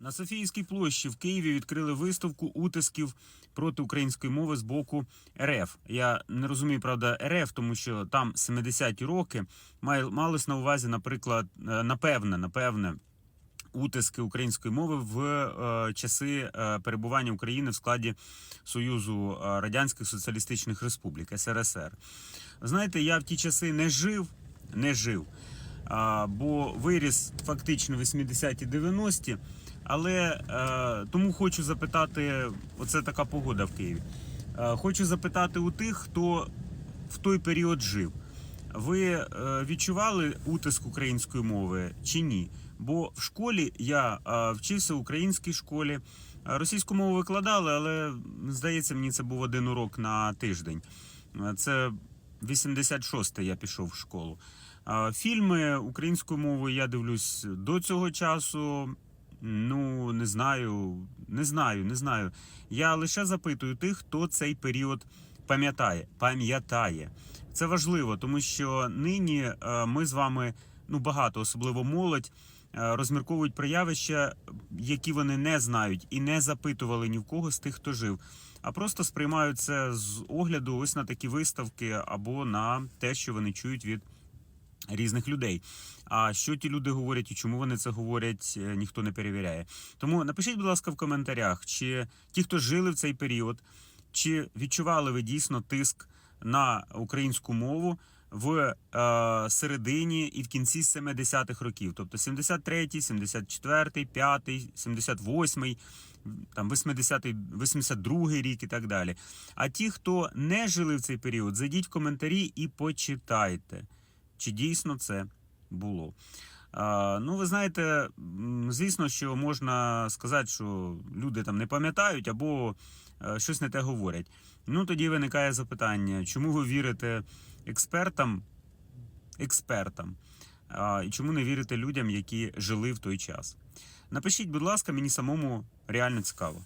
На Софіївській площі в Києві відкрили виставку утисків проти української мови з боку РФ. Я не розумію, правда, РФ, тому що там 70-ті роки малось на увазі, наприклад, е, напевне, напевне. Утиски української мови в е, часи е, перебування України в складі Союзу е, Радянських Соціалістичних Республік СРСР. Знаєте, я в ті часи не жив, не жив, а, бо виріс фактично 80-ті 90-ті. Але е, тому хочу запитати: оце така погода в Києві. Е, хочу запитати у тих, хто в той період жив. Ви е, відчували утиск української мови чи ні? Бо в школі я е, вчився в українській школі. Е, Російську мову викладали, але здається, мені це був один урок на тиждень. Е, Це 86-й я пішов в школу. Е, Фільми українською мовою я дивлюсь до цього часу. Ну, не знаю, не знаю, не знаю. Я лише запитую тих, хто цей період пам'ятає. Пам'ятає. Це важливо, тому що нині е, ми з вами, ну багато, особливо молодь, е, розмірковують про явища, які вони не знають і не запитували ні в кого з тих, хто жив, а просто сприймають це з огляду ось на такі виставки або на те, що вони чують від різних людей. А що ті люди говорять і чому вони це говорять, е, ніхто не перевіряє. Тому напишіть, будь ласка, в коментарях, чи ті, хто жили в цей період, чи відчували ви дійсно тиск на українську мову в е, середині і в кінці 70-х років, тобто 73-й, 74-й, 5-й, 78-й, там 80-й, 82-й рік і так далі. А ті, хто не жили в цей період, зайдіть в коментарі і почитайте, чи дійсно це було. Ну, ви знаєте, звісно, що можна сказати, що люди там не пам'ятають або е, щось не те говорять. Ну, тоді виникає запитання, чому ви вірите експертам, експертам, і чому не вірите людям, які жили в той час? Напишіть, будь ласка, мені самому реально цікаво.